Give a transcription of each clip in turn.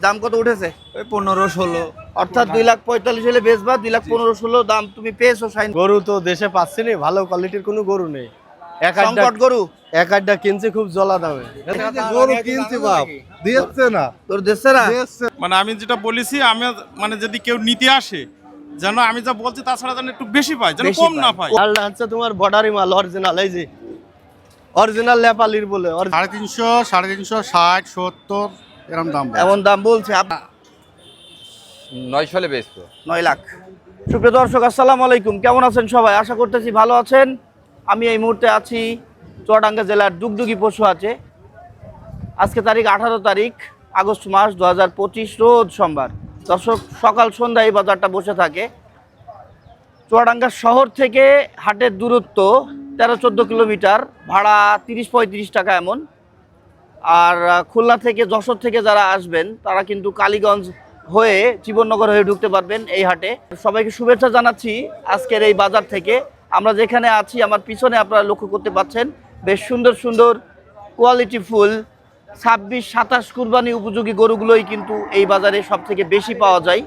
দাম কত উঠেছে? ওই পনেরো ষোলো। অর্থাৎ দুই লাখ পঁয়তাল্লিশ হলে বেচবা দুই লাখ পনেরো ষোলো দাম তুমি পেয়েছ সাইন। গরু তো দেশে পাচ্ছি নি ভালো কোয়ালিটির কোনো গরু নেই। এক আড্ডা সংকট গরু। এক আড্ডা কিনছি খুব জলা দামে। গরু কিনছি বাপ দিচ্ছে না। তোর দেশে না? মানে আমি যেটা বলেছি আমি মানে যদি কেউ নিতে আসে যেন আমি যা বলছি তাছাড়া যেন একটু বেশি পাই যেন বেশি কম না পাই লালটা হচ্ছে তোমার বর্ডারি মাল অরিজিনাল এই যে। অরিজিনাল নেপালির বলে সাড়ে তিনশো সাড়ে তিনশো ষাট সত্তর। এরকম দাম। এমন দাম বলছে নয়শো হলে বেচবো নয় লাখ। সুপ্রিয় দর্শক আসসালামু আলাইকুম। কেমন আছেন সবাই? আশা করতেছি ভালো আছেন। আমি এই মুহূর্তে আছি চুয়াডাঙ্গা জেলার দুগদুগি পশু আছে। আজকে তারিখ আঠারো তারিখ আগস্ট মাস দু হাজার পঁচিশ রোজ সোমবার। দর্শক সকাল সন্ধ্যা এই বাজারটা বসে থাকে। চুয়াডাঙ্গা শহর থেকে হাটের দূরত্ব তেরো চোদ্দ কিলোমিটার ভাড়া তিরিশ পঁয়ত্রিশ টাকা এমন। আর খুলনা থেকে যশোর থেকে যারা আসবেন, তারা কিন্তু কালীগঞ্জ হয়ে জীবননগর হয়ে ঢুকতে পারবেন এই হাটে। সবাইকে শুভেচ্ছা জানাচ্ছি আজকের এই বাজার থেকে। আমরা যেখানে আছি, আমার পিছনে আপনারা লক্ষ্য করতে পাচ্ছেন, বেশ সুন্দর সুন্দর কোয়ালিটি ফুল, ছাব্বিশ, সাতাশ কুরবানি উপযোগী গরুগুলোই কিন্তু এই বাজারে সব থেকে বেশি পাওয়া যায়।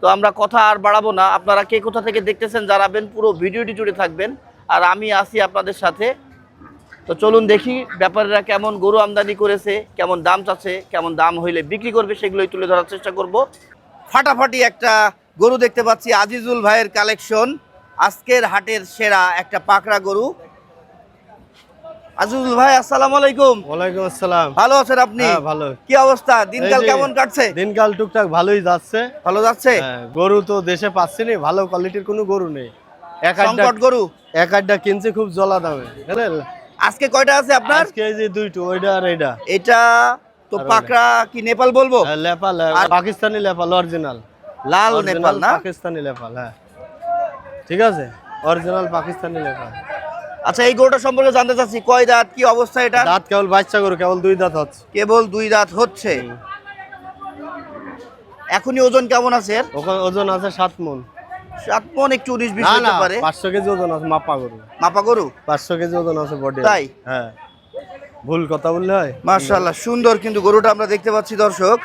তো আমরা কথা আর বাড়াবো না। আপনারা কে কোথা থেকে দেখতেছেন জানাবেন, পুরো ভিডিওটি জুড়ে থাকবেন। আর আমি আছি আপনাদের সাথে। তো চলুন দেখি ব্যাপারীরা কেমন গরু আমদানি করেছে কেমন দাম চাচ্ছে কেমন দাম হইলে বিক্রি করবে সেগুলোই তুলে ধরার চেষ্টা করব। ফাটাফাটি একটা গরু দেখতে পাচ্ছি আজিজুল ভাইয়ের কালেকশন। আজকের হাটের সেরা একটা পাকড়া গরু। আজিজুল ভাই আসসালামু আলাইকুম। ওয়ালাইকুম আসসালাম। ভালো আছেন আপনি? হ্যাঁ ভালো। কি অবস্থা? দিনকাল কেমন কাটছে? দিনকাল টুকটাক ভালোই যাচ্ছে। ভালো যাচ্ছে? হ্যাঁ, গরু তো দেশে পাচ্ছি নি ভালো কোয়ালিটির কোনো গরু নেই। এক আড্ডা গরু। এক আড্ডা কিনছি খুব জলা দামে আজকে কয়টা আছে আপনার? আজকে এই যে দুইটো ওইটা আর এইটা। এটা তো পাকড়া কি নেপাল বলব? হ্যাঁ, লেপাল আর- পাকিস্তানি লেপাল অরিজিনাল লাল নেপাল না? পাকিস্তানি লেপাল হ্যাঁ। ঠিক আছে? অরিজিনাল পাকিস্তানি নেপাল। আচ্ছা এই গরুটা সম্পর্কে জানতে চাচ্ছি কয় দাঁত কি অবস্থা এটা? দাঁত কেবল বাচ্চা গরু কেবল দুই দাঁত হচ্ছে। কেবল দুই দাঁত হচ্ছে। এখনই ওজন কেমন আছে ওখানে ওজন আছে সাত মন। সাত মন একটু উনিশ বিশ হতে পারে। পাঁচশো কেজি ওজন আছে মাপা গরু। মাপা গরু? পাঁচশো কেজি ওজন আছে বডি। তাই? হ্যাঁ। ভুল কথা বললে হয়? মার্শাল্লাহ সুন্দর কিন্তু গরুটা আমরা দেখতে পাচ্ছি দর্শক।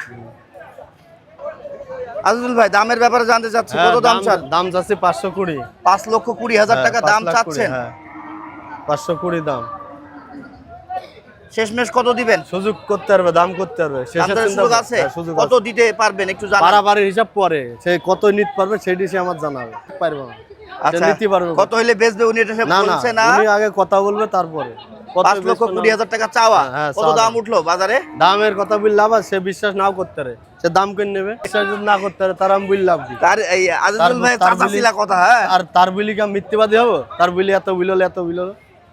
আজিজুল ভাই দামের ব্যাপারে জানতে চাচ্ছি হ্যাঁ, কত দাম চান? দাম যাচ্ছে পাঁচশো কুড়ি। পাঁচ লক্ষ কুড়ি হাজার হ্যাঁ, টাকা দাম চাচ্ছেন। হ্যাঁ। পাঁচশো কুড়ি দাম। শেষমেশ কত দিবেন? সুযোগ করতে পারবে দাম করতে পারবে। সুযোগ আছে? হ্যাঁ, কত দিতে পারবেন একটু হিসাব পরে সে কত নিতে পারবে সেটি সে আমার জানাবে। পারব না। আচ্ছা নিতে পারবে কত হইলে বেচবে উনি এটা সে না না বলছে না? উনি আগে কথা বলবে তারপরে। পাঁচ লক্ষ কুড়ি হাজার টাকা চাওয়া। হ্যাঁ, হ্যাঁ, কত দাম দাম। উঠল বাজারে? দামের কথা বললাম আর সে বিশ্বাস নাও করতে পারে। সে দাম করে নেবে? বিশ্বাস যদি না করতে পারে তার আমি বললাম তার এই আজিজুল ভাই চাচা কথা হ্যাঁ। আর তার বলি কি আমি মিথ্যেবাদী হব? তার বলি এত বিল এত বিল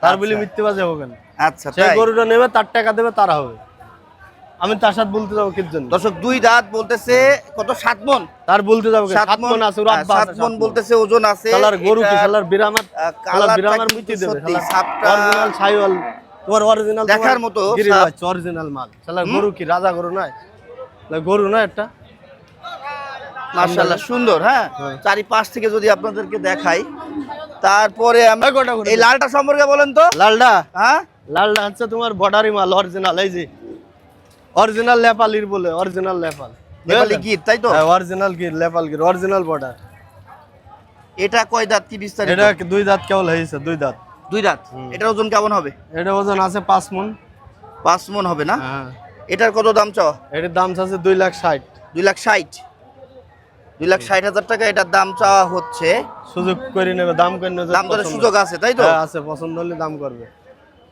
তার বলি আচ্ছা। মিথ্যেবাদী হব কেন? আচ্ছা সে তাই? গরুটা নেবে তার টাকা দেবে তারা হবে। আমি তার সাথে বলতে যাব কির জন্য? দর্শক দুই দাঁত বলতেছে কত? সাত মন? তার বলতে যাব সাত মন আছে ওর হ্যাঁ, সাত মন বলতেছে ওজন আছে শালার গরু কি? শালার বিরামার দেবে সাপটা অরিজিনাল তোমার অরিজিনাল দেখার মতো অরিজিনাল মাল। শালার গরু কি? রাজা গরু নয়? গরু না একটা? মার্শাল্লাহ সুন্দর হ্যাঁ? হ্যাঁ। চারিপাশ থেকে যদি আপনাদেরকে দেখাই তারপরে আমরা এই লালটা সম্পর্কে বলেন তো। লালটা? হ্যাঁ? লালডা হচ্ছে তোমার বর্ডারি মাল অরিজিনাল এই যে। অরিজিনাল নেপালির বলে অরিজিনাল নেপাল নেপালি গির তাই তো? হ্যাঁ original Gir Nepal Gir original border এটা কয় দাঁত কি বিস্তারিত এটা দুই দাঁত কেবল হয়েছে দুই দাঁত। দুই দাঁত? এটার ওজন কেমন হবে? এটা ওজন আছে পাঁচ মন। পাঁচ মন হবে না? হ্যাঁ। এটার কত দাম চাও? এটার দাম আছে দুই লাখ ষাট। দুই লাখ ষাট? দুই লাখ ষাট হাজার টাকা এটার দাম চাওয়া হচ্ছে। সুযোগ করে নেবে দাম করে নেবে দাম সুযোগ আছে তাই তো? হ্যাঁ, আছে পছন্দ হলে দাম করবে।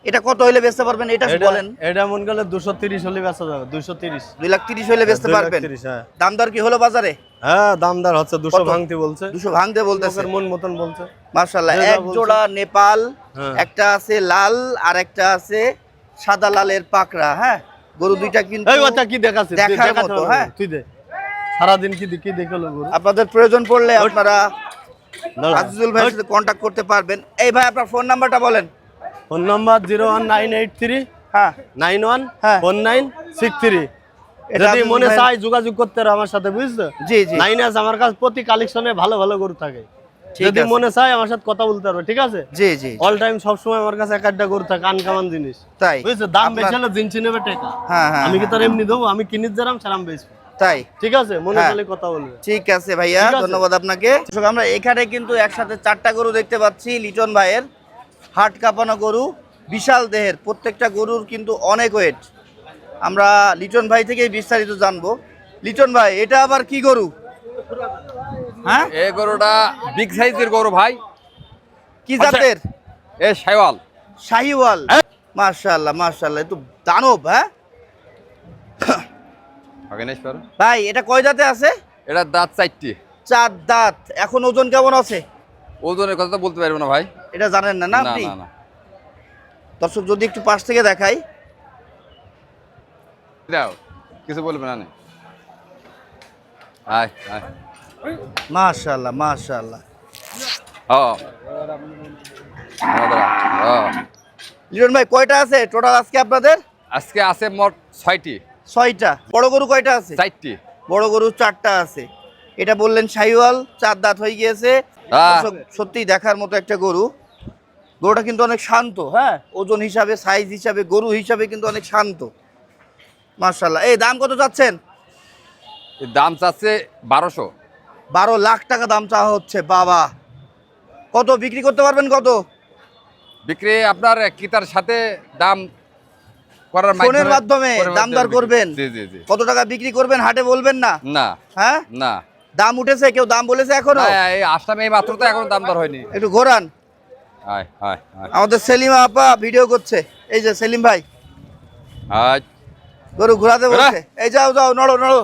এটা কত হইলে বেচতে পারবেন? এটা বলেন। এটা মন গেলে দুশো তিরিশ হলে বেচা যাবে দুশো তিরিশ। দুই লাখ তিরিশ হইলে বেচতে পারবেন? হ্যাঁ। দাম দর কি হলো বাজারে? হ্যাঁ দামদার হচ্ছে দুশো কত? ভাঙতি বলছে। দুশো ভাঙতে বলতেছে। মন মতন বলছে। যা এক জোড়া নেপাল হ্যাঁ। একটা আছে লাল আর একটা আছে সাদা লালের পাকড়া হ্যাঁ? গরু দুইটা কিন্তু এই কথা কি দেখাচ্ছে দেখার মতো, হ্যাঁ। তুই দে। সারাদিন কি কি দেখল গরু? আপনাদের প্রয়োজন পড়লে আপনারা। আজিজুল ভাইয়ের সাথে কন্ট্যাক্ট করতে পারবেন। এই ভাই আপনার ফোন নাম্বারটা বলেন। Phone number zero one nine eight three হ্যাঁ। নাইন ওয়ান হ্যাঁ। Four nine six three. যদি মনে চায় যোগাযোগ করতে পারো আমার সাথে বুঝছ? জি জি। নাইন আছে আমার কাছে প্রতি কালেকশনে ভালো ভালো গরু থাকে। যদি মনে চায় আমার সাথে কথা বলতে পারবে ঠিক আছে? জি জি অল টাইম সবসময় আমার কাছে এক একটা গরু থাকে আনকামান জিনিস। তাই। বুঝছ? দাম বেশি হলে জিনছি নেবে টাকা। হ্যাঁ হ্যাঁ আমি কি তার এমনি দেবো? আমি কিনিত যারাম সেরাম বেচবো। তাই। ঠিক আছে? মনে হ্যাঁ। করলে কথা বলবে। ঠিক আছে ভাইয়া ধন্যবাদ আপনাকে। আমরা এখানে কিন্তু একসাথে চারটা গরু দেখতে পাচ্ছি লিটন ভাইয়ের। হাট কাঁপানো গরু বিশাল দেহের প্রত্যেকটা গরুর কিন্তু অনেক ওয়েট আমরা লিটন ভাই থেকেই বিস্তারিত জানব। লিটন ভাই এটা আবার কি গরু? হ্যাঁ? এই গরুটা বিগ সাইজের গরু ভাই। কি জাতের? এ শাইওয়াল শাহিওয়াল। মার্শাল্লাহ মার্শাল্লাহ একটু দানব হ্যাঁ? ভাই এটা কয় দাঁতে আছে? এটা দাঁত চারটি। চার দাঁত। এখন ওজন কেমন আছে? ওজনের কথা তো বলতে পারব না ভাই। এটা জানেন না না আপনি? দর্শক যদি একটু পাশ থেকে দেখাই। দাও কিছু বলবে না আয় আয়। ও ও লিটন ভাই কয়টা আছে? টোটাল আজকে আপনাদের? আজকে আছে মোট ছয়টি। ছয়টা। বড় গরু কয়টা আছে? চারটি। বড় গরু চারটা আছে। এটা বললেন শাহিওয়াল চার দাঁত হয়ে গিয়েছে। সত্যিই দেখার মতো একটা গরু। গরুটা কিন্তু অনেক শান্ত হ্যাঁ? ওজন হিসাবে সাইজ হিসাবে গরু হিসাবে কিন্তু অনেক শান্ত। মার্শাল্লাহ এই দাম কত চাচ্ছেন? দাম চাচ্ছে বারোশো। বারো লাখ টাকা দাম চাওয়া হচ্ছে বাবা। কত বিক্রি করতে পারবেন কত? বিক্রি আপনার ক্রেতার সাথে দাম করার ফোনের মাধ্যমে দাম দর করবেন? কত টাকা বিক্রি করবেন? হাটে বলবেন না? না। হ্যাঁ? না। দাম উঠেছে কেউ দাম বলেছে এখনও? এই আসলাম এই মাত্র তো এখন দাম দর হয়নি। একটু ঘোরান। আমাদের সেলিমা আপা ভিডিও করছে। এই যে সেলিম ভাই। গরু ঘোরাতে বলছে। এই যাও যাও নড়ো নড়ো।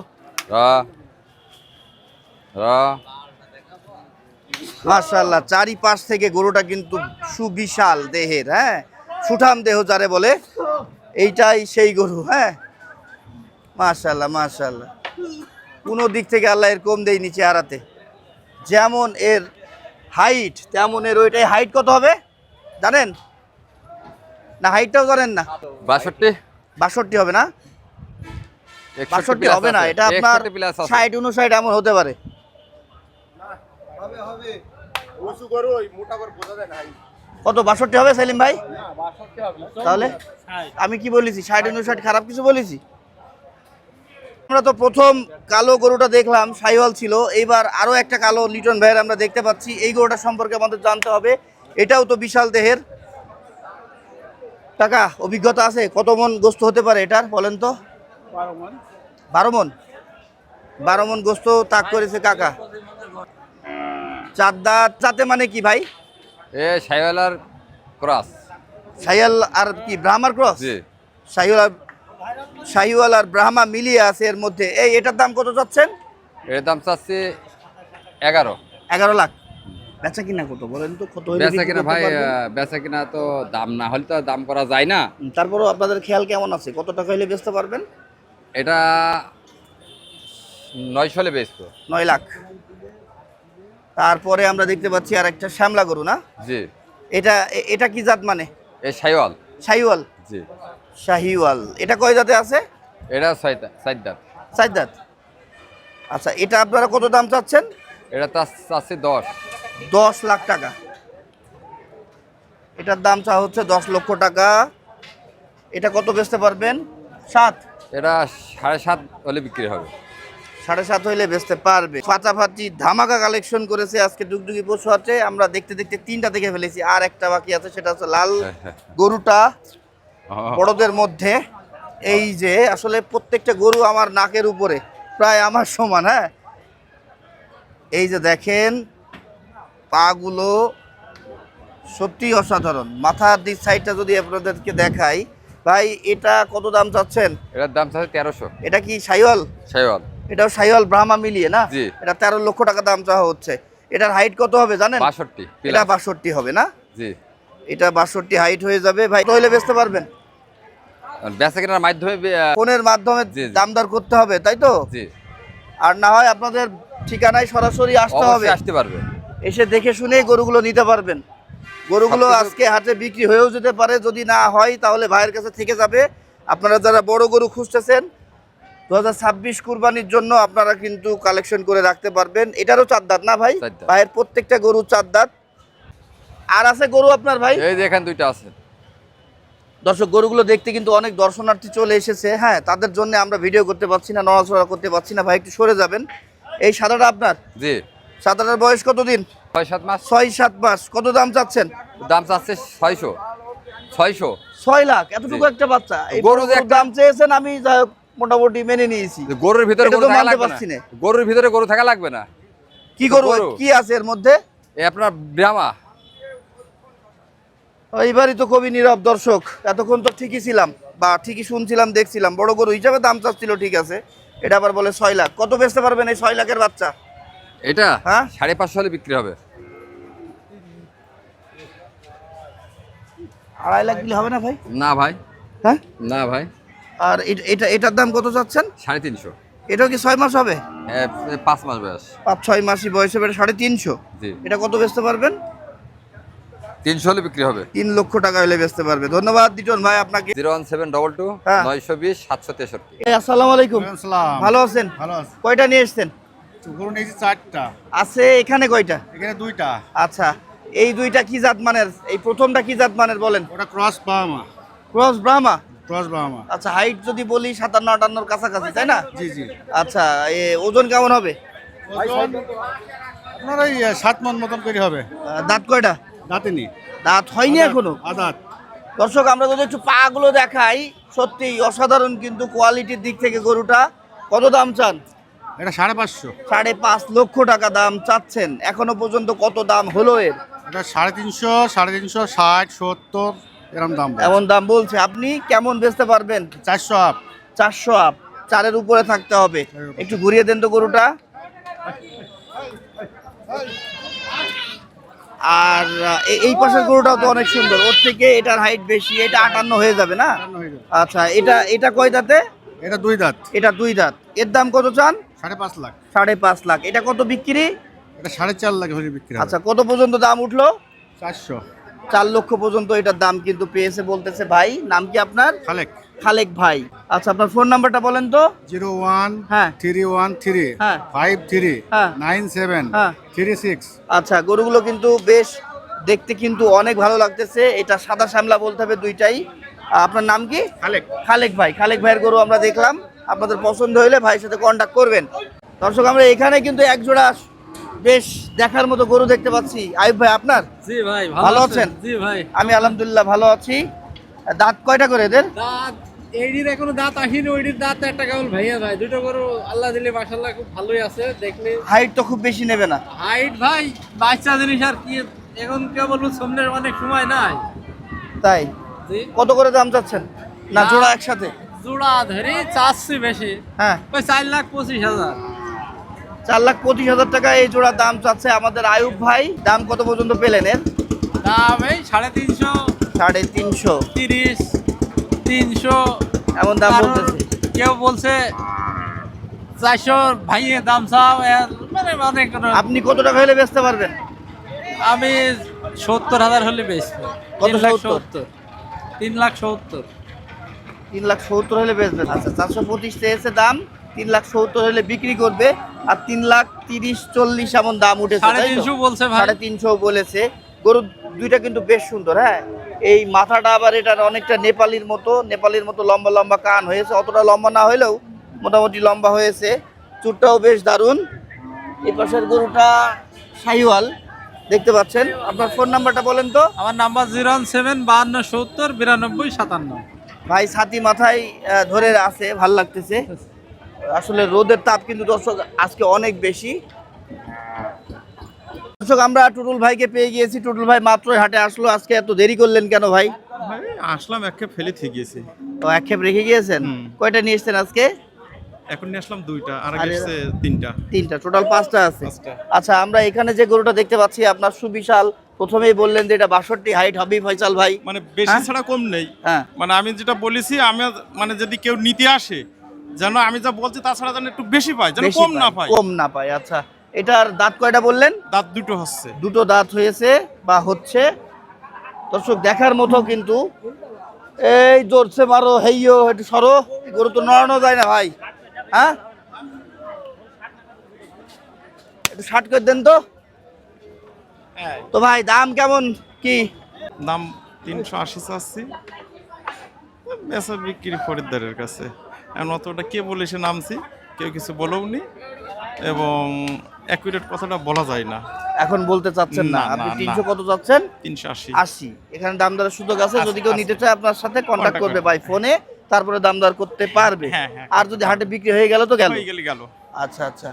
মাশাল্লাহ চারিপাশ থেকে গরুটা কিন্তু সুবিশাল দেহের হ্যাঁ? সুঠাম দেহ যারে বলে এইটাই সেই গরু হ্যাঁ? মাশাল্লাহ মাশাল্লাহ কোনো দিক থেকে আল্লাহ এর কম দেয়নি চেহারাতে। যেমন এর হাইট তেমন এর ওইটাই হাইট কত হবে? জানেন? না হাইটটাও জানেন না। বাষট্টি। বাষট্টি হবে না? বাষট্টি হবে না এটা আপনার 61 plus আছে। ষাট উনষাট এমন হতে পারে। কত বাষট্টি হবে সেলিম ভাই? তাহলে? আমি কি বলেছি? ষাট উনষাট খারাপ কিছু বলেছি? আমরা তো প্রথম কালো গরুটা দেখলাম সাইওয়াল ছিল। এইবার আরও একটা কালো লিটন ভাইয়ের আমরা দেখতে পাচ্ছি। এই গরুটা সম্পর্কে আমাদের জানতে হবে। এটাও তো বিশাল দেহের। টাকা অভিজ্ঞতা আছে? কত মন গোস্ত হতে পারে এটার বলেন তো? বারো মন। বারো মন? গোস্ত তাক করেছে কাকা। চার দাঁত চাতে মানে কি ভাই? এ সাইওয়ালার ক্রস। সাইয়াল আর কি ব্রাহ্মার ক্রস? জি। সাইওয়াল আর শাহিওয়াল আর ব্রাহ্মা মিলিয়ে আছে এর মধ্যে। এই এটার দাম কত চাচ্ছেন? এর দাম চাচ্ছে এগারো। এগারো লাখ। বেচা কিনা কত? বলেন তো কত বেচা কিনা ভাই বেচা কিনা তো দাম না হলে তো দাম করা যায় না। তারপরেও আপনাদের খেয়াল কেমন আছে? কত টাকা হইলে বেচতে পারবেন? এটা নয়শো হলে বেচবো। নয় লাখ। তারপরে আমরা দেখতে পাচ্ছি আর একটা শ্যামলা গরু না? জি। এটা এটা কি জাত মানে? এ সাইওয়াল শাহিওয়াল। জি। শাহিওয়াল। এটা কয় জাতে আছে? এটা ছয় চার দাম চার দাঁত আচ্ছা এটা আপনারা কত দাম চাচ্ছেন? এটা চাচ্ছে দশ। দশ লাখ টাকা। এটার দাম চা হচ্ছে দশ লক্ষ টাকা। এটা কত বেচতে পারবেন? সাত? এটা সাড়ে সাত হলে বিক্রি হবে। সাড়ে সাত হইলে বেচতে পারবে। ফাটাফাটি ধামাকা কালেকশন করেছে আজকে ডুগডুগি পশু আছে আমরা দেখতে দেখতে তিনটা দেখে ফেলেছি। আর একটা বাকি আছে সেটা হচ্ছে লাল গরুটা। বড়দের মধ্যে এই যে আসলে প্রত্যেকটা গরু আমার নাকের উপরে প্রায় আমার সমান হ্যাঁ? এই যে দেখেন পাগুলো সত্যি অসাধারণ। মাথার দিক সাইডটা যদি আপনাদেরকে দেখাই ভাই এটা কত দাম চাচ্ছেন? এটার দাম চাচ্ছে তেরোশো। এটা কি সাইওয়াল? সাইওয়াল। এটাও সাইওয়াল ব্রাহ্মা মিলিয়ে না? এটা তেরো লক্ষ টাকা দাম চাওয়া হচ্ছে। এটার হাইট কত হবে জানেন? বাষট্টি এটা। বাষট্টি হবে না? জি। এটা বাষট্টি হাইট হয়ে যাবে। ভাই তাহলে বেচতে পারবেন। বেচা কেনার মাধ্যমে ফোনের মাধ্যমে। দাম দর করতে হবে তাই তো? আর না হয় আপনাদের ঠিকানায় সরাসরি আসতে হবে। আসতে পারবে। এসে দেখে শুনেই গরুগুলো নিতে পারবেন। গরুগুলো আজকে হাটে বিক্রি হয়েও যেতে পারে যদি না হয় তাহলে ভাইয়ের কাছে থেকে যাবে। আপনারা যারা বড় গরু খুঁজতেছেন দু হাজার ছাব্বিশ কুরবানির জন্য আপনারা কিন্তু কালেকশন করে রাখতে পারবেন। এটারও চার দাঁত না ভাই? ভাইয়ের প্রত্যেকটা গরু চার দাঁত। আর আছে গরু আপনার ভাই? এই যে এখানে দুইটা আছে। দর্শক গরুগুলো দেখতে কিন্তু অনেক দর্শনার্থী চলে এসেছে। হ্যাঁ তাদের জন্য আমরা ভিডিও করতে পারছি না নড়াচড়া করতে পারছি না। ভাই একটু সরে যাবেন। এই সাদাটা আপনার? জি। সাদাটার বয়স কতদিন? ছয় সাত মাস। ছয় সাত মাস। কত দাম চাচ্ছেন? দাম চাচ্ছে ছয়শো। ছয়শো। ছয় লাখ। এতটুকু একটা বাচ্চা। গরু যে দাম চেয়েছেন আমি যাই হোক মোটামুটি মেনে নিয়েছি। গরুর ভিতরে গরু থাকা লাগবে পারছি না। গরুর ভিতরে গরু থাকা লাগবে না। কি গরু। কি আছে এর মধ্যে? এ আপনার ব্রাহ্মা। এইবারই তো কবি নীরব দর্শক। এতক্ষণ তো ঠিকই ছিলাম বা ঠিকই শুনছিলাম দেখছিলাম। বড় গরু হিসাবে দাম চাচ্ছিল ঠিক আছে। এটা আবার বলে ছয় লাখ। কত বেচতে পারবেন এই ছয় লাখের বাচ্চা? এটা? হ্যাঁ? সাড়ে পাঁচশো হলে বিক্রি হবে। আড়াই লাখ দিলে হবে না ভাই? না ভাই। হ্যাঁ? না ভাই। আর এট- এটা এটার দাম কত চাচ্ছেন? সাড়ে তিনশো। এটাও কি ছয় মাস হবে? এ, পাঁচ মাস বয়স। পাঁচ ছয় মাসই বয়স হবে সাড়ে তিনশো। এটা কত বেচতে পারবেন? তিনশো হলে বিক্রি হবে। তিন লক্ষ টাকা হলে বেচতে পারবে। ধন্যবাদ দিটন ভাই আপনাকে। Zero one seven double two হ্যাঁ। নয়শো বিশ সাতশো তেষট্টি। আসসালামু আলাইকুম। সালাম ভালো আছেন? ভালো আছে। কয়টা নিয়ে এসছেন? চারটা। আছে এখানে কয়টা? এখানে দুইটা। আচ্ছা এই দুইটা কি জাত মানের? এই প্রথমটা কি জাত মানের বলেন? ওটা ক্রস বাহামা। ক্রস ব্রাহ্মা ক্রস বাহামা। আচ্ছা হাইট যদি বলি সাতান্ন আটান্নর কাছাকাছি তাই না? জি জি। আচ্ছা এ ওজন কেমন হবে? আপনার ওই সাত মন মতন করে হবে। দাঁত কয়টা? দাঁতেনি। দাঁত হয়নি এখনও? আদাত। দর্শক আমরা যদি একটু পা গুলো দেখাই সত্যি অসাধারণ কিন্তু কোয়ালিটির দিক থেকে গরুটা। কত দাম চান? এটা সাড়ে পাঁচশো। সাড়ে পাঁচ লক্ষ টাকা দাম চাচ্ছেন। এখনও পর্যন্ত কত দাম হলো এর? এটা সাড়ে তিনশো সাড়ে তিনশো ষাট সত্তর এরকম দাম এমন দাম বলছে। আপনি কেমন বেচতে পারবেন? চারশো আপ। চারশো আপ। চারের উপরে থাকতে হবে। একটু ঘুরিয়ে দেন তো গরুটা। আর এই পাশের গরুটাও তো অনেক সুন্দর। ওর থেকে এটার হাইট বেশি এটা আটান্ন হয়ে যাবে না। আচ্ছা এটা এটা কয় দাঁতে? এটা দুই দাঁত। এটা দুই দাঁত। এর দাম কত চান? সাড়ে পাঁচ লাখ। সাড়ে পাঁচ লাখ। এটা কত বিক্রি? এটা সাড়ে চার লাখ বিক্রি আচ্ছা কত পর্যন্ত দাম উঠল? চারশো। চার লক্ষ পর্যন্ত এটার দাম কিন্তু পেয়েছে বলতেছে ভাই। নাম কি আপনার? খালেক। খালেক ভাই। আচ্ছা আপনার ফোন নাম্বারটা বলেন তো। জিরো ওয়ান হ্যাঁ। থ্রি ওয়ান থ্রি হ্যাঁ। ফাইভ থ্রি হ্যাঁ। নাইন সেভেন হ্যাঁ। Three six. আচ্ছা গরুগুলো কিন্তু বেশ দেখতে কিন্তু অনেক ভালো লাগতেছে। এটা সাদা শ্যামলা বলতে হবে দুইটাই। আপনার নাম কি? খালেক। খালেক ভাই। খালেক ভাইয়ের গরু আমরা দেখলাম। আপনাদের পছন্দ হলে ভাইয়ের সাথে কন্ট্যাক্ট করবেন। দর্শক আমরা এখানে কিন্তু এক জোড়া বেশ দেখার মতো গরু দেখতে পাচ্ছি। আয়ুব ভাই আপনার? জি ভাই ভালো আছেন? জি ভাই। আমি আলহামদুলিল্লাহ ভালো আছি। দাঁত কয়টা করে এদের? দাঁত এইটির এখনও দাঁত আসেনি ওইটির দাঁত একটা কেবল ভাইয়া ভাই। দুটো গরু আল্লাহ দিলে মাশাল্লাহ খুব ভালোই আছে দেখলে। হাইট তো খুব বেশি নেবে না। হাইট ভাই বাচ্চা জিনিস আর কি এখন কেউ কেবল সামনের অনেক সময় নাই। তাই? কত করে দাম চাচ্ছেন না জোড়া একসাথে? জোড়া ধরে চাচ্ছি বেশি। হ্যাঁ। ওই চার লাখ পঁচিশ হাজার। চার লাখ পঁচিশ হাজার টাকা এই জোড়া দাম চাচ্ছে আমাদের আয়ুব ভাই। দাম কত পর্যন্ত পেলেন এর? দাম এই সাড়ে তিনশো সাড়ে তিনশো। তিরিশ তিনশো। এমন দাম বলতেছে। কেউ বলছে চারশো ভাইয়ে দাম চাও মানে অনেক আপনি কত টাকা হলে বেচতে পারবেন? আমি সত্তর হাজার হলে বেশ কত তিন লাখ সত্তর? তিন লাখ সত্তর। তিন লাখ সত্তর হলে বেচবেন। আচ্ছা চারশো পঁচিশ চেয়েছে দাম তিন লাখ সত্তর হলে বিক্রি করবে আর তিন লাখ তিরিশ চল্লিশ এমন দাম উঠেছে সাড়ে তিনশো বলছে সাড়ে তিনশো বলেছে। গরু দুইটা কিন্তু বেশ সুন্দর হ্যাঁ? এই মাথাটা আবার এটার অনেকটা নেপালির মতো নেপালির মতো লম্বা লম্বা কান হয়েছে। অতটা লম্বা না হলেও মোটামুটি লম্বা হয়েছে। চুটটাও বেশ দারুণ। এই পাশের গরুটা শাহিওয়াল দেখতে পাচ্ছেন। আপনার ফোন নাম্বারটা বলেন তো। আমার নাম্বার জিরো ওয়ান সেভেন বাহান্ন সত্তর বিরানব্বই সাতান্ন। ভাই ছাতি মাথায় ধরে আছে ভালো লাগতেছে। আসলে রোদের তাপ কিন্তু দর্শক আজকে অনেক বেশি। দর্শক আমরা টুটুল ভাইকে পেয়ে গিয়েছি। টুটুল ভাই মাত্রই হাটে আসলো। আজকে এত দেরি করলেন কেন ভাই? আসলাম একে ফেলে থেকে গেছি ও একক্ষেপ রেখে গিয়েছেন? কয়টা নিয়ে এসছেন আজকে? এখন নিয়ে আসলাম দুইটা আর এসছে তিনটা। তিনটা টোটাল পাঁচটা আছে। আচ্ছা আমরা এখানে যে গরুটা দেখতে পাচ্ছি আপনার সুবিশাল প্রথমেই বললেন যে এটা বাষট্টি হাইট হবি ফয়সাল ভাই। মানে বেশি হ্যাঁ? ছাড়া কম নেই। হ্যাঁ। মানে আমি যেটা বলেছি আমি মানে যদি কেউ নিতে আসে যেন আমি যা বলছি তাছাড়া যেন একটু বেশি পাই যেন কম না পায়, পাই কম না পায় আচ্ছা। এটার দাঁত কয়টা বললেন? দাঁত দুটো হচ্ছে। দুটো দাঁত হয়েছে বা হচ্ছে। দর্শক দেখার মতো কিন্তু এই জোরছে মারো হেইও একটু সরো। গরু তো নড়ানো যায় না ভাই। হ্যাঁ? একটু শার্ট করে দেন তো। তো ভাই দাম কেমন কি? দাম তিনশো আশি চাচ্ছি। বেচা বিক্রি খরিদ্দারের কাছে। এখন অতটা কে বলে সে নামছি কেউ কিছু বলেওনি এবং অ্যাকুরেট কথাটা বলা যায় না। এখন বলতে চাচ্ছেন না। আপনি তিনশো। কত চাচ্ছেন? তিনশো আশি। আশি। এখানে দাম দরের সুযোগ আছে যদি কেউ নিতে চায় আপনার সাথে কন্ট্যাক্ট করবে। ভাই ফোনে তারপরে দাম দর করতে পারবে। হ্যাঁ, হ্যাঁ। আর যদি হাটে বিক্রি হয়ে গেল তো গেল। হয়ে গেলে গেল। আচ্ছা আচ্ছা।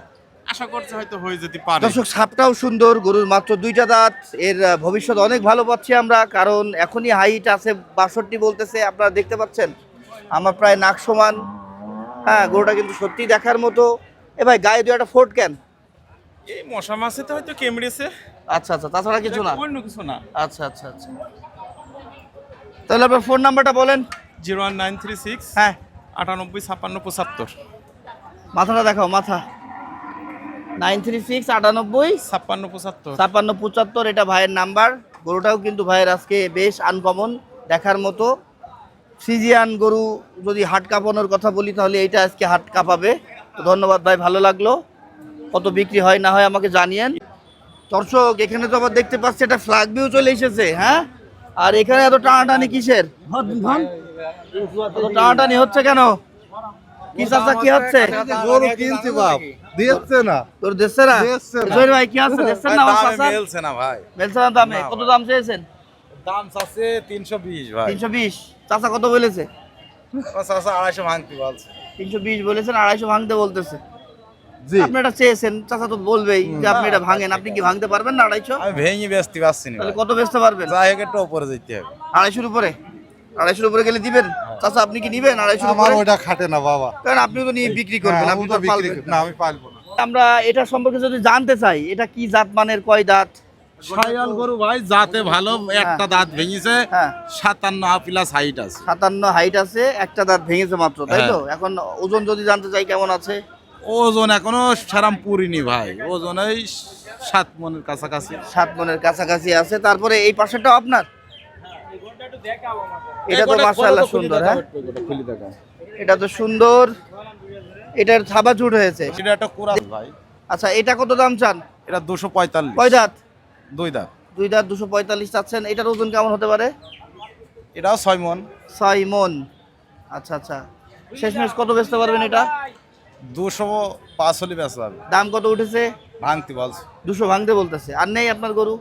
আশা করছে হয়তো হয়ে যেতে পারে। দর্শক সাপটাও সুন্দর গরুর মাত্র দুইটা দাঁত। এর ভবিষ্যৎ অনেক ভালো পাচ্ছি আমরা কারণ এখনই হাইট আছে বাষট্টি বলতেছে আপনারা দেখতে পাচ্ছেন? আমার প্রায় নাক সমান। হ্যাঁ গরুটা কিন্তু সত্যি দেখার মতো। এ ভাই গায়ে দু একটা ফোর্ট কেন? এই মশা মাছে তো হয়তো কেমড়েছে। আচ্ছা আচ্ছা তাছাড়া কিছু না? অন্য কিছু না। আচ্ছা আচ্ছা আচ্ছা। তাহলে আপনার ফোন নাম্বারটা বলেন। Zero one nine three six হ্যাঁ। আটানব্বই ছাপ্পান্ন পঁচাত্তর। মাথাটা দেখাও মাথা। নাইন থ্রি সিক্স আটানব্বই ছাপ্পান্ন পঁচাত্তর। ছাপ্পান্ন পঁচাত্তর এটা ভাইয়ের নাম্বার। গরুটাও কিন্তু ভাইয়ের আজকে বেশ আনকমন দেখার মতো। ফ্রিজিয়ান গরু যদি হাট কাঁপানোর কথা বলি তাহলে এইটা আজকে হাট কাঁপাবে। তো ধন্যবাদ ভাই ভালো লাগল। কত বিক্রি হয় না হয় আমাকে জানিয়েন। দর্শক এখানে তো আবার দেখতে পাচ্ছি একটা ফ্ল্যাগ ভিউ চলে এসেছে হ্যাঁ? আর এখানে এত টানাটানি কিসের? টানাটানি হচ্ছে কেন? কি চাচা কি হচ্ছে? গরু কিনছি বাপ দিচ্ছে না। তোর দিচ্ছে না। জহির ভাই কি আছে? না আমার চাচা? মেলছে না ভাই। মেলছে না দামে? কত দাম চেয়েছেন? দাম চাচ্ছে ভাই। চাচা কত বলেছে? ভাঙতে বলছে। তিনশো বিশ বলেছেন আড়াইশো ভাঙতে বলতেছে। আপনি এটা চেয়েছেন চাচা তো বলবেই যে আপনি এটা ভাঙেন আপনি কি ভাঙতে পারবেন না আড়াইশো? আমি ভেঙে বেচতে পারছি না তাহলে কত বেচতে পারবেন? যাই হোক একটু উপরে যেতে হবে। আড়াইশোর উপরে? আড়াইশোর উপরে গেলে দিবেন? চাচা আপনি কি নিবেন আড়াইশোর আমার উপরে? খাটে না বাবা। কারণ আপনি তো নিয়ে বিক্রি করবেন হ্যাঁ, আপনি তো তো বিক্রি না আমি পালবো না। আমরা এটা সম্পর্কে যদি জানতে চাই এটা কি জাত মানের কয় দাঁত? গরু ভাই যাতে ভালো একটা দাঁত ভেঙেছে হ্যাঁ। সাতান্ন প্লাস হাইট আছে। সাতান্ন হাইট আছে একটা দাঁত ভেঙেছে মাত্র তাই তো? হ্যাঁ। এখন ওজন যদি জানতে চাই কেমন আছে? ওজন এখনও সারাম পুরিনি ভাই। ওজন এই সাত মনের কাছাকাছি। সাত মনের কাছাকাছি আছে। তারপরে এই পাশেরটাও আপনার? এটা তো মাশাআল্লাহ সুন্দর হ্যাঁ? খুলি দেখা এটা তো সুন্দর। এটার থাবা চুট হয়েছে। এটা একটা কোরআন ভাই। আচ্ছা এটা কত দাম চান? এটা দুশো পঁয়তাল্লিশ। কয় দাঁত? দুই দাঁত। দুই দাঁত দুশো পঁয়তাল্লিশ চাচ্ছেন। এটার ওজন কেমন হতে পারে? এটাও ছয় মন। ছয় মন। আচ্ছা আচ্ছা। শেষমেশ কত বেচতে পারবেন এটা? দুশো পাঁচ হলে বেচা যাবে। দাম কত উঠেছে? ভাঙতে বলছে। দুশো ভাঙতে বলতেছে। আর নেই আপনার গরু?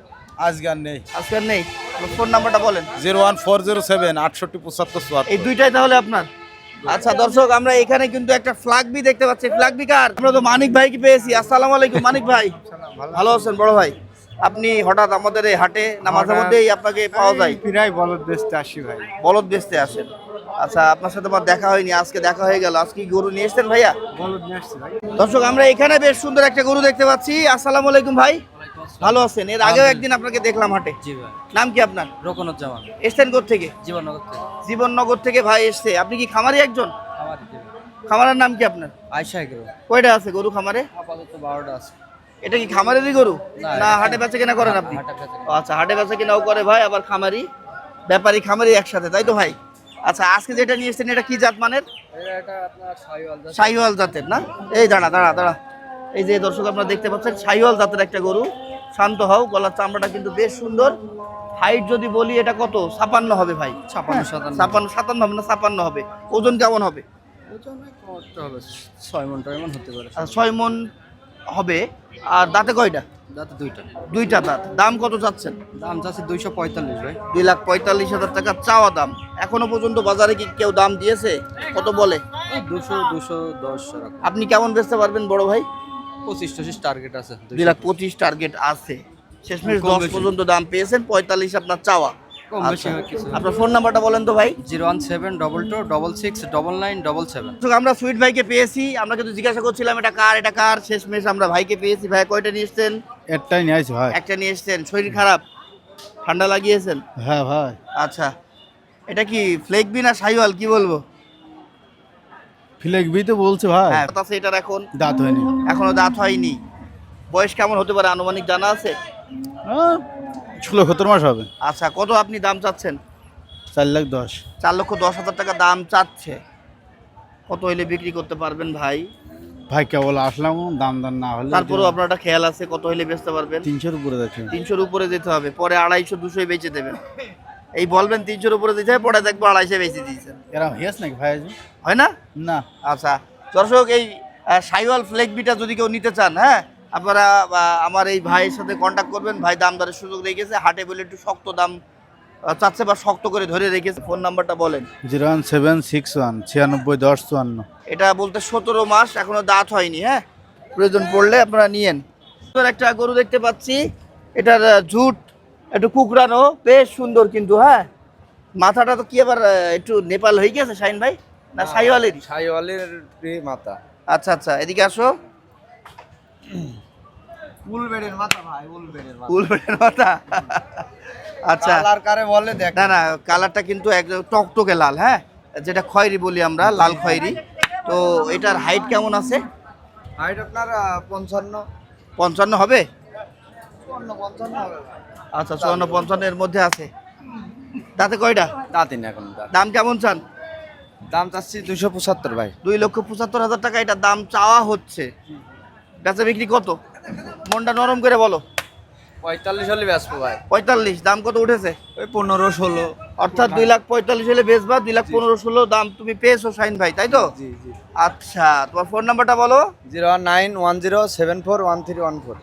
আজকে আর নেই। আজকে আর নেই? ফোন নাম্বারটা বলেন। Zero one four zero seven আটষট্টি পঁচাত্তর এই দুইটাই তাহলে আপনার? আচ্ছা দর্শক আমরা এখানে কিন্তু একটা ফ্ল্যাগ বি দেখতে পাচ্ছি। ফ্ল্যাগ বি কার? আমরা তো মানিক ভাইকে পেয়েছি। আসসালামু আলাইকুম মানিক ভাই। ভালো আছেন বড় ভাই? আপনি হঠাৎ আমাদের এই হাটে না মাঝে মধ্যেই আপনাকে পাওয়া যায়। প্রায় বলদ বেচতে আসি ভাই। বলদ বেচতে আসেন। আচ্ছা আপনার সাথে আমার দেখা হয়নি আজকে দেখা হয়ে গেল। আজকে গরু নিয়ে এসছেন ভাইয়া? দর্শক আমরা এখানে বেশ সুন্দর একটা গরু দেখতে পাচ্ছি। আসসালামু আলাইকুম ভাই। ভালো আছেন? এর আগেও একদিন আপনাকে দেখলাম হাটে। নাম কি আপনার? রোকনুজ্জামান। এসছেন থেকে? জীবননগর থেকে। জীবননগর থেকে ভাই এসছে। আপনি কি খামারি একজন? খামারের নাম কি আপনার? আয়সা এগুলো কয়টা আছে গরু খামারে? আপাতত বারোটা আছে। এটা কি খামারেরই গরু? না, হাটে বেচা কেনা করেন আপনি? আচ্ছা হাটে বেচা কেনাও করে ভাই আবার খামারি। ব্যাপারী খামারি একসাথে তাই তো ভাই? আচ্ছা আজকে যেটা নিয়ে এসেছেন এটা কি জাত মানের? শাহিওয়াল জাতের। না? এই দাঁড়া দাঁড়া দাঁড়া। এই যে দর্শক আপনারা দেখতে পাচ্ছেন শাহিওয়াল জাতের একটা গরু। শান্ত হও গলার চামড়াটা কিন্তু বেশ সুন্দর। হাইট যদি বলি এটা কত? ছাপান্ন হবে ভাই। ছাপান্ন সাতান্ন। ছাপান্ন সাতান্ন হবে না ছাপান্ন হবে? ওজন কেমন হবে? ছয় মন টয় মন হতে পারে। আচ্ছা, ছয় মন হবে আর দাঁতে কয়টা? দাঁতে দুইটা। দুইটা দাঁত। দাম কত চাচ্ছেন? দাম চাচ্ছে দুইশো পঁয়তাল্লিশ ভাই। দুই লাখ পঁয়তাল্লিশ হাজার টাকা চাওয়া দাম। এখনও পর্যন্ত বাজারে কি কেউ দাম দিয়েছে? কত বলে? দুশো দুশো দশ আপনি কেমন বেচতে পারবেন বড় ভাই? পঁচিশ টচিশ টার্গেট আছে। দুই লাখ পঁচিশ টার্গেট আছে। শেষমেশ দশ পর্যন্ত দাম পেয়েছেন পঁয়তাল্লিশ আপনার চাওয়া। আচ্ছা। হয় আপনার ফোন নাম্বারটা বলেন তো ভাই। Zero one seven double two double six double nine double seven. আমরা সুইট ভাইকে পেয়েছি আমরা কিন্তু জিজ্ঞাসা করছিলাম এটা কার? এটা কার? শেষমেশ আমরা ভাইকে পেয়েছি। ভাই কয়টা নিয়ে এসছেন? একটাই নিয়ে আসি ভাই। একটা নিয়ে এসছেন। শরীর খারাপ? ঠান্ডা লাগিয়েছেন? হ্যাঁ ভাই। আচ্ছা। এটা কি ফ্লেকবি না সাইওয়াল? কি বলব? তো বলছে ভাই। হ্যাঁ এটার এখন। দাঁত হয়নি। এখনও দাঁত হয়নি। বয়স কেমন হতে পারে? আনুমানিক জানা আছে? আহ, ষোলো সত্তর মাস হবে। আচ্ছা কত আপনি দাম চাচ্ছেন? চার লাখ দশ। চার লক্ষ দশ হাজার টাকা দাম চাচ্ছে। কত হইলে বিক্রি করতে পারবেন ভাই? ভাই কেবল আসলাম দাম দাম না হলে তারপরেও আপনার একটা খেয়াল আছে কত হইলে বেচতে পারবেন? তিনশোর উপরে যাচ্ছে। তিনশোর উপরে যেতে হবে পরে আড়াইশো দুশোই বেচে দেবেন। এই বলবেন তিনশোর উপরে দিতে হয়, পরে দেখব আড়াইশে বেশি দিয়েছেন। এরা হয়েছে নাকি ভাই? হয় না? না। আচ্ছা দর্শক এই সাইওয়াল ফ্লেক বিটা যদি কেউ নিতে চান হ্যাঁ আপনারা আমার এই ভাইয়ের সাথে কন্ট্যাক্ট করবেন। ভাই দাম দরের সুযোগ রেখেছে হাটে বলে একটু শক্ত দাম চাচ্ছে বা শক্ত করে ধরে রেখেছে। ফোন নাম্বারটা বলেন। Zero one seven six one ছিয়ানব্বই দশ চুয়ান্ন। এটা বলতে সতেরো মাস এখনও দাঁত হয়নি হ্যাঁ? প্রয়োজন পড়লে আপনারা নিয়েন। একটা গরু দেখতে পাচ্ছি। এটার ঝুট একটু কুকরানো বেশ সুন্দর কিন্তু হ্যাঁ? মাথাটা তো কি আবার একটু নেপাল হয়ে গেছে শাইন ভাই? না সাইওয়ালেরই সাইওয়ালের মাথা। আচ্ছা আচ্ছা এদিকে আসো। উলবেড়ের মাথা ভাই উলবেড়ের মাথা। উলবেড়ের মাথা? আচ্ছা। কালার কারে বলে দেখ। না না কালারটা কিন্তু একদম টকটকে লাল হ্যাঁ? যেটা খয়েরি বলি আমরা লাল খয়েরি। তো এটার হাইট কেমন আছে? হাইট আপনার পঞ্চান্ন। পঞ্চান্ন হবে? চুয়ান্ন পঞ্চান্ন হবে। আচ্ছা মধ্যে আছে। তাতে কয়টা? দাঁতিন এখন দাম কেমন চান? দাম চাচ্ছি দুশো পঁচাত্তর ভাই। দুই লক্ষ পঁচাত্তর হাজার টাকা এটা দাম চাওয়া হচ্ছে। বেচা বিক্রি কত? মনটা নরম করে বলো। পঁয়তাল্লিশ হলে বেচবো ভাই। পঁয়তাল্লিশ দাম কত উঠেছে? ওই পনেরো ষোলো। অর্থাৎ দুই লাখ পঁয়তাল্লিশ হলে বেচবা দুই লাখ পনেরো ষোলো দাম তুমি পেয়েছ শাইন ভাই তাই তো? জি জি। আচ্ছা তোমার ফোন নাম্বারটা বলো। Zero nine one zero seven four one three one four.